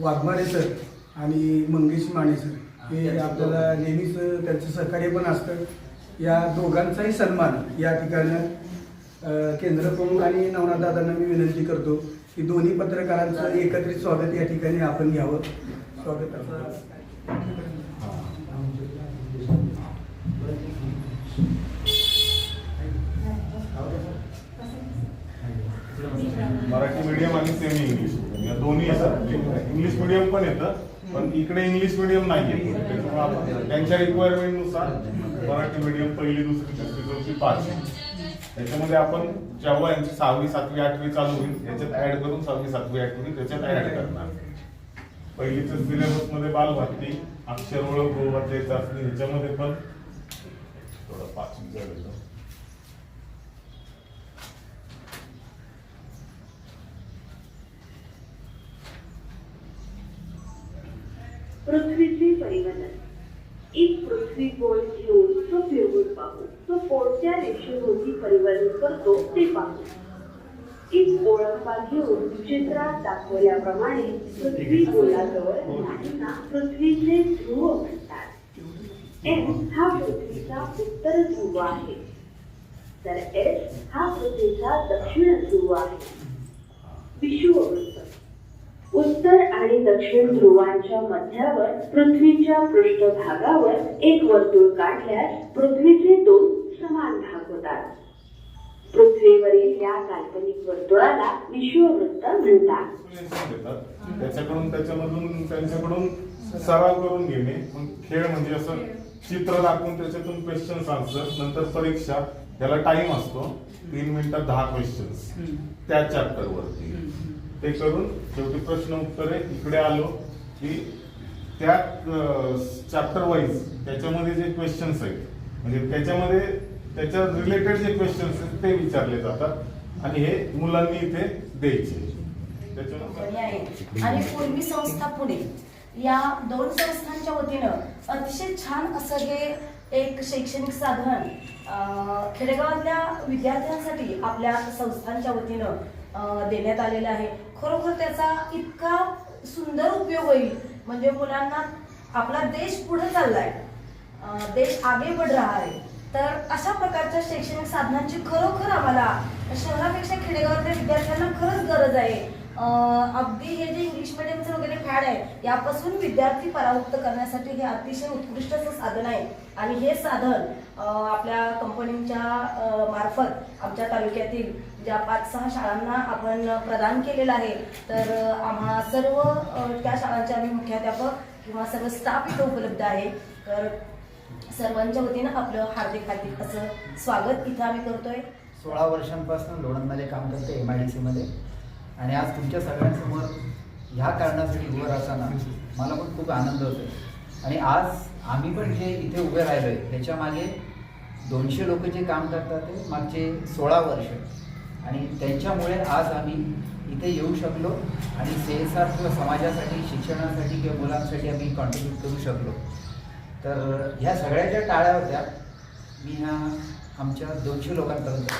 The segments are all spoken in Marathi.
वाघमारे सर आणि मंगेश माने सर हे आपल्याला नेहमीच त्यांचं सहकार्य पण असतं. या दोघांचाही सन्मान या ठिकाणी अ, केंद्र प्रमुख आणि नवनाथ दादांना मी विनंती करतो की दोन्ही पत्रकारांचं एकत्रित स्वागत या ठिकाणी आपण घ्यावं. स्वागत आहे. मराठी मीडियम आणि सेमी इंग्लिश या दोन्ही येतात. म्हणजे इंग्लिश मीडियम पण येतं पण इकडे इंग्लिश मीडियम नाहीये. त्याच्यामुळे त्यांच्या रिक्वायरमेंटनुसार मराठी मिडियम पहिली दुसरी तिसरी चौथी पाच त्याच्यामध्ये आपण जेव्हा यांची सहावी सातवी आठवी चालू होईल याच्यात ऍड करून सहावी सातवी आठवी त्याच्यात ऍड करणार. पहिलीच्या सिलेबसमध्ये बालभारती अक्षर ओळख गोवा चाचणी ह्याच्यामध्ये पण थोडं पाचवी वेळ. पृथ्वीचे परिवर्तन एक पृथ्वी गोल घेऊन तो फिरवून पाहू. तो कोणत्या रेषेभोवती परिवर्तन करतो ते पाहू. एक ओळखा घेऊन चित्रात दाखवल्याप्रमाणे पृथ्वी गोलाजवळ नाहीना पृथ्वीचे ध्रुव म्हणतात. एम हा पृथ्वीचा उत्तर ध्रुव आहे. तर एस हा पृथ्वीचा दक्षिण ध्रुव आहे. विषुववृत्त. उत्तर आणि दक्षिण ध्रुवांच्या मध्यावर पृथ्वीच्या पृष्ठभागावर एक वर्तुळ काढल्यास पृथ्वीचे दोन समान भाग होतात. पृथ्वीवरील या काल्पनिक वर्तुळाला विश्ववृत्त म्हणतात. त्याच्याकडून त्याच्यामधून त्यांच्याकडून सराव करून घेणे. मग खेळ म्हणजे असं चित्र दाखवून त्याच्यातून क्वेश्चन्स आन्सर नंतर परीक्षा. याला टाइम असतो. तीन मिनिटात दहा क्वेश्चन्स त्या चॅप्टर वरती. ते करून शेवटी प्रश्न उत्तरे इकडे आलो की त्या चॅप्टर वाईज त्याच्यामध्ये जे क्वेश्चन्स आहेत म्हणजे त्याच्यामध्ये त्याच्या रिलेटेड जे क्वेश्चन्स आहेत ते विचारले जातात आणि हे मुलांनी इथे द्यायचे. आणि पूर्वी संस्था पुणे या दोन संस्थांच्या वतीनं अतिशय छान असं हे एक शैक्षणिक साधन खेडेगावातल्या विद्यार्थ्यांसाठी आपल्या संस्थांच्या वतीनं देण्यात आलेलं आहे. खरोखर त्याचा इतका सुंदर उपयोग होईल. म्हणजे मुलांना आपला देश पुढे चाललाय. आहे देश आगे बढ़ रहा आहे. तर अशा प्रकारच्या शैक्षणिक साधनांची खरोखर आम्हाला शहरापेक्षा खेडेगावातल्या विद्यार्थ्यांना खरंच गरज आहे. अगदी हे जे इंग्लिश मिडियमचं वगैरे फॅड आहे यापासून विद्यार्थी परावृत्त करण्यासाठी हे अतिशय उत्कृष्ट असं साधन आहे. आणि हे साधन आपल्या कंपनीच्या मार्फत आमच्या तालुक्यातील ज्या पाच सहा शाळांना आपण प्रदान केलेलं आहे तर आम्हा सर्व त्या शाळांचे आम्ही मुख्याध्यापक किंवा सर्व स्टाफ इथं उपलब्ध आहे. तर सर्वांच्या वतीनं आपलं हार्दिक हार्दिक असं स्वागत इथं आम्ही करतोय. सोळा वर्षांपासून लोणंदमध्ये काम करते एम आय डी सीमध्ये आणि आज तुमच्या सगळ्यांसमोर ह्या कारणासाठी उभं राहताना मला पण खूप आनंद होतो आणि आज आम्ही पण जे इथे उभे राहिलो आहे त्याच्यामागे दोनशे लोक जे काम करतात ते मागचे सोळा वर्ष. आणि त्यांच्यामुळे आज आम्ही इथे येऊ शकलो आणि सेसार किंवा समाजासाठी शिक्षणासाठी किंवा मुलांसाठी आम्ही कॉन्ट्रीब्यूट करू शकलो. तर ह्या सगळ्या ज्या टाळ्या होत्या. मी ह्या आमच्या दोनशे लोकांपर्यंत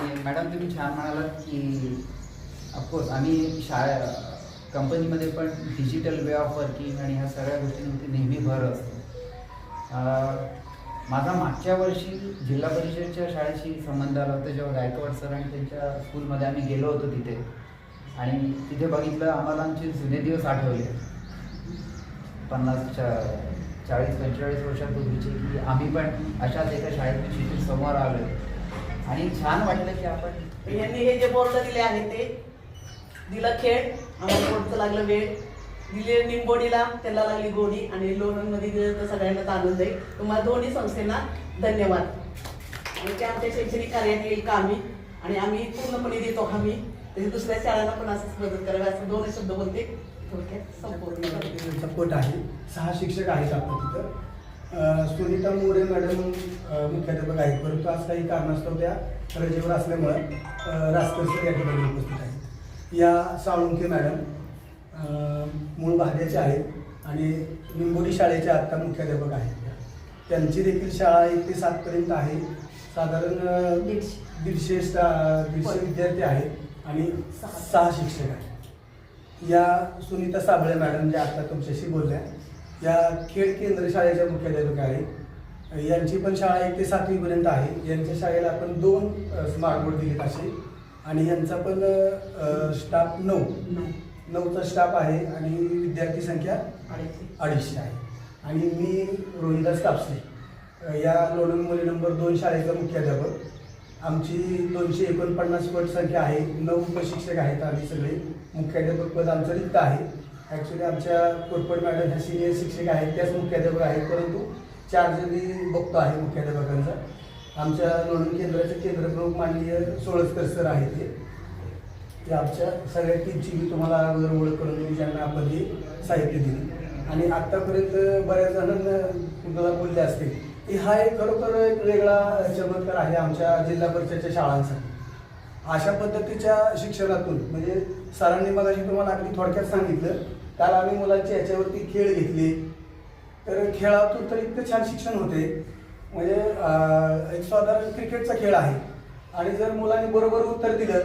आणि मॅडम तुम्ही छान म्हणालात की ऑफकोर्स आम्ही शाळा कंपनीमध्ये पण डिजिटल वे ऑफ वर्किंग आणि ह्या सगळ्या गोष्टींवरती नेहमी भर असतो. माझा मागच्या वर्षी जिल्हा परिषदच्या शाळेशी संबंध आला होता जेव्हा गायकवाड सर आणि त्यांच्या स्कूलमध्ये आम्ही गेलो होतो तिथे. आणि तिथे बघितलं आम्हाला आमचे जुने दिवस आठवले. पन्नास चाळीस पंचेचाळीस वर्षापूर्वीचे की आम्ही पण अशाच एका शाळेतून शिकून समोर आलो आणि छान वाटलं की आपण यांनी हे जे बोर्ड दिले आहे ते दिलं खेळ आम्हाला बोर्डचं लागलं वेळ. दिले निंबोडीला त्याला लागली गोडी आणि लोणंदमध्ये दिलं तर सगळ्यांनाच आनंद आहे. तुम्हाला दोन्ही संस्थेला धन्यवाद. आणि ते आमच्या शैक्षणिक कार्यात येईल कामी आणि आम्ही पूर्णपणे देतो हमी तरी दुसऱ्या शाळांना पण असंच मदत करावी असं दोन शब्द बोलते. थोडक्यात संपूर्ण. सपोर्ट आहे. सहा शिक्षक आहेत आपण तिथं. सुनीता मोरे मॅडम मुख्याध्यापक आहेत. परंतु आज काही कारणास्तव त्या रजेवर असल्यामुळं रासकर सर या ठिकाणी उपस्थित आहेत. या साळुंके मॅडम मूळ भाग्याचे आहेत आणि निंबोडी शाळेच्या आत्ता मुख्याध्यापक आहेत. त्यांची देखील शाळा एक ते सातपर्यंत आहे. साधारण दीडशे. दीडशे विद्यार्थी आहेत आणि सहा. शिक्षक आहेत. या सुनीता साबळे मॅडम ज्या आता तुमच्याशी बोलल्या या खेड केंद्र शाळेच्या मुख्याध्यापिका आहेत. यांची पण शाळा एक ते सातवीपर्यंत आहे. यांच्या शाळेला आपण दोन स्मार्ट बोर्ड दिलेत असे. आणि यांचा पण स्टाफ नऊ. नऊचा स्टाफ आहे आणि विद्यार्थी संख्या अडीचशे. आहे. आणि मी रोहिदास कापसे या लोणंद मुली नंबर दोन शाळेचा मुख्याध्यापक. आमची दोनशे एकोणपन्नास पट संख्या आहे. नऊ प्रशिक्षक आहेत आम्ही सगळे. मुख्याध्यापक पद आमचं रिक्त आहे. ॲक्च्युली आमच्या कोरपड मॅडम ह्या सिनियर शिक्षक आहेत त्याच मुख्याध्यापक आहेत परंतु चार जणी बघतो आहे मुख्याध्यापकांचा. आमच्या नोंदणी केंद्राचे केंद्रप्रमुख माननीय सोळसकर सर आहेत ते. ते आमच्या सगळ्या टीमची मी तुम्हाला अगोदर ओळख करून दिली ज्यांना आपण हे साहित्य दिली. आणि आत्तापर्यंत बऱ्याच जणांना तुम्हाला बोलले असतील की हा एक खरोखर एक वेगळा चमत्कार आहे आमच्या जिल्हा परिषदच्या शाळांसाठी. अशा पद्धतीच्या शिक्षणातून म्हणजे सरांनी मगाशी तुम्हाला अगदी थोडक्यात सांगितलं काल आम्ही मुलांची याच्यावरती खेळ घेतले. तर खेळातून तर इतकं छान शिक्षण होते. म्हणजे एक साधारण क्रिकेटचा खेळ आहे. आणि जर मुलांनी बरोबर उत्तर दिलं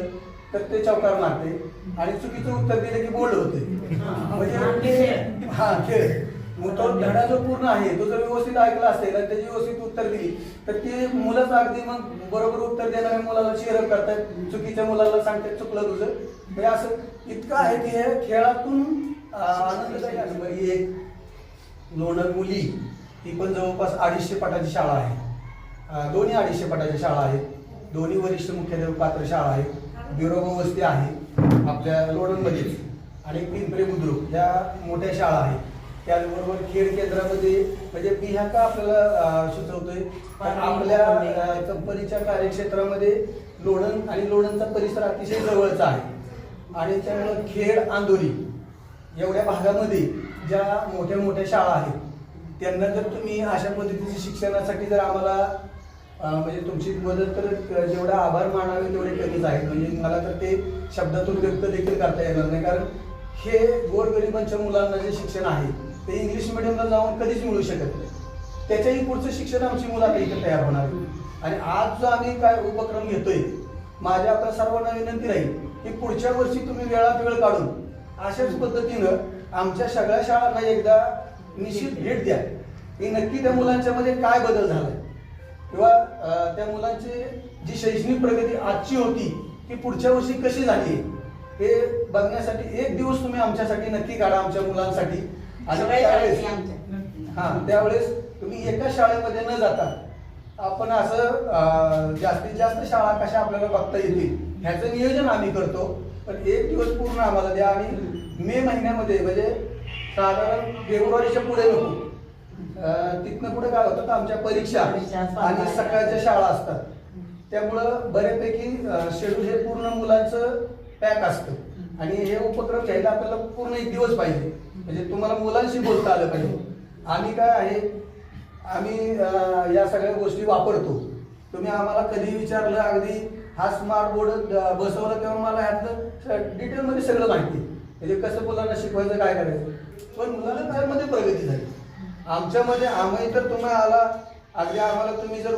तर ते चौकार मारते. आणि चुकीचं उत्तर दिलं की बोल्ड होते. म्हणजे हा खेळ. मग तो धडा जो पूर्ण आहे तो जर व्यवस्थित ऐकला असेल आणि त्याची व्यवस्थित उत्तर दिली तर ती मुलंच अगदी मग बरोबर उत्तर देणाऱ्या मुलाला शेअरअप करतात चुकीच्या मुलाला सांगतात चुकलं तुझं. म्हणजे असं इतकं आहे की हे खेळातून आनंददायी असं एक लोणर मुली ती पण जवळपास अडीचशे पटाची शाळा आहे. दोन्ही अडीचशे पटाच्या शाळा आहेत. दोन्ही वरिष्ठ मुख्याध्यापक पात्र शाळा आहेत. बिरोबा वस्ती आहे. आपल्या लोणंदमध्येच. आणि पिंपरे बुद्रुक या मोठ्या शाळा आहेत. त्याचबरोबर खेड केंद्रामध्ये म्हणजे ह्या का आपल्याला सुचवतोय? कारण आपल्या कंपनीच्या कार्यक्षेत्रामध्ये लोणंद आणि लोणंदचा परिसर अतिशय जवळचा आहे. आणि त्यामुळं खेड आंदोली एवढ्या भागामध्ये ज्या मोठ्या मोठ्या शाळा आहेत त्यांना जर तुम्ही अशा पद्धतीचे शिक्षणासाठी जर आम्हाला म्हणजे तुमची मदत तर जेवढा आभार मानावे तेवढे कमीच आहेत. म्हणजे मला तर ते शब्दातून व्यक्त देखील करता येणार नाही. कारण हे गोरगरिबांच्या मुलांना जे शिक्षण आहे ते इंग्लिश मिडियमला जाऊन कधीच मिळू शकत नाही. त्याच्याही पुढचं शिक्षण आमची मुलं आता इथे तयार होणार आणि आज जो आम्ही काय उपक्रम घेतोय माझ्या आपल्या सर्वांना विनंती राहील की पुढच्या वर्षी तुम्ही वेळात वेळ काढून अशाच पद्धतीनं आमच्या सगळ्या शाळांना एकदा निश्चित भेट द्या. की नक्की त्या मुलांच्या मध्ये काय बदल झाला किंवा त्या मुलांची जी शैक्षणिक प्रगती आजची होती ती पुढच्या वर्षी कशी झाली हे बघण्यासाठी एक दिवस तुम्ही आमच्यासाठी नक्की काढा आमच्या मुलांसाठी. आणि त्यावेळेस हा त्यावेळेस तुम्ही एका शाळेमध्ये न जाता आपण असं अं, जास्तीत जास्त शाळा कशा आपल्याला बघता येतील ह्याचं नियोजन आम्ही करतो. पण एक दिवस पूर्ण आम्हाला द्या आणि मे महिन्यामध्ये म्हणजे साधारण फेब्रुवारीच्या पुढे नको. अं, तिथनं पुढे काय होतं तर आमच्या परीक्षा आणि सकाळच्या शाळा असतात. त्यामुळं बऱ्यापैकी शेड्यूल हे पूर्ण मुलांचं पॅक असतं. आणि हे उपक्रम घ्यायला आपल्याला पूर्ण एक दिवस पाहिजे. म्हणजे तुम्हाला मुलांशी बोलता आलं पाहिजे. आम्ही काय आहे आम्ही या सगळ्या गोष्टी वापरतो. तुम्ही आम्हाला कधी विचारलं अगदी हा स्मार्ट बोर्ड बसवला तेव्हा मला ह्यातलं डिटेलमध्ये सगळं माहिती आहे. म्हणजे कसं मुलांना शिकवायचं काय करायचं. पण मुलांना त्यामध्ये प्रगती झाली. आमच्यामध्ये आम्ही तर तुम्ही आला अगदी आम्हाला तुम्ही जर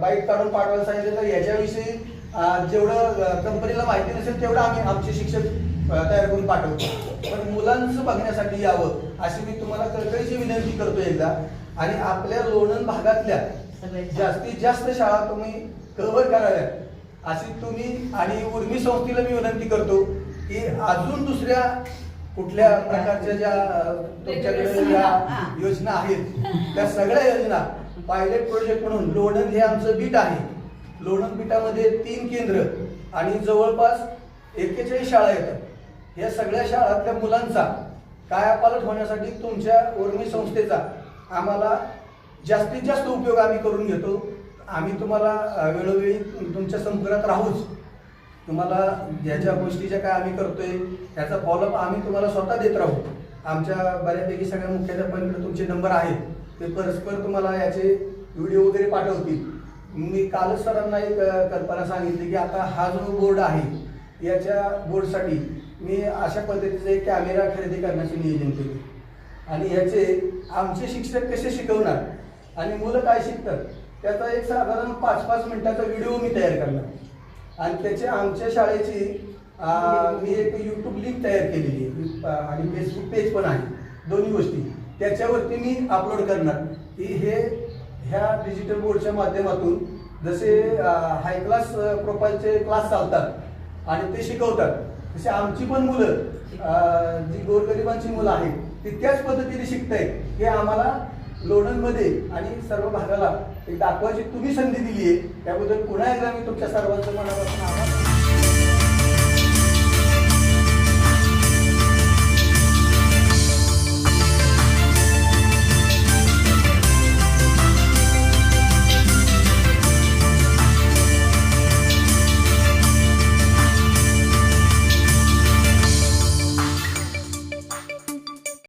बाईक काढून पाठवायला सांगितलं तर याच्याविषयी जेवढं कंपनीला माहिती नसेल तेवढं आम्ही आमचे शिक्षक तयार करून पाठवतो. पण मुलांचं बघण्यासाठी यावं अशी मी तुम्हाला कळकळीची विनंती करतो एकदा. आणि आपल्या लोणंद भागातल्या जास्तीत जास्त शाळा तुम्ही कव्हर कराव्यात. अशी तुम्ही आणि उर्मी संस्थेला मी विनंती करतो की अजून दुसऱ्या कुठल्या प्रकारच्या ज्या तुमच्याकडे ज्या योजना आहेत त्या सगळ्या योजना पायलट प्रोजेक्ट म्हणून लोणंद हे आमचं बीट आहे. लोणंद बीटामध्ये तीन केंद्र आणि जवळपास एक्केचाळीस शाळा येतात. या सगळ्या शाळातल्या मुलांचा कायापालट होण्यासाठी तुमच्या उर्मी संस्थेचा आम्हाला जास्तीत जास्त उपयोग आम्ही करून घेतो. आम्ही तुम्हाला वेळोवेळी तुमच्या संपर्कात राहूच. तुम्हाला ज्या ज्या गोष्टी ज्या काय आम्ही करतोय त्याचा फॉलोअप आम्ही तुम्हाला स्वतः देत राहू. आमच्या बऱ्यापैकी सगळ्या मुख्याध्यापकांकडे तुमचे नंबर आहेत. ते परस्पर तुम्हाला याचे व्हिडिओ वगैरे पाठवतील. मी कालच सरांना एक कल्पना सांगितली की आता हा जो बोर्ड आहे याच्या बोर्डसाठी मी अशा पद्धतीचे एक कॅमेरा खरेदी करण्याचे नियोजन केले. आणि ह्याचे आमचे शिक्षक कसे शिकवणार? आणि मुलं काय शिकतात? त्याचा एक साधारण पाच पाच मिनिटाचा व्हिडिओ मी तयार करणार. आणि त्याचे आमच्या शाळेची मी एक यूट्यूब लिंक तयार केलेली आहे. आणि फेसबुक पेज पण आहे. दोन्ही गोष्टी. त्याच्यावरती मी अपलोड करणार. की हे ह्या डिजिटल बोर्डच्या माध्यमातून जसे हाय क्लास प्रोफाईलचे क्लास चालतात आणि ते शिकवतात. जशी आमची पण मुलं जी गोरगरिबांची मुलं आहेत ती त्याच पद्धतीने शिकतायत. हे आम्हाला लोणंदमध्ये आणि सर्व भागाला एक दाखवायची तुम्ही संधी दिली आहे त्याबद्दल पुन्हा एकदा मी तुमच्या सर्वांचं मनापासून आभार.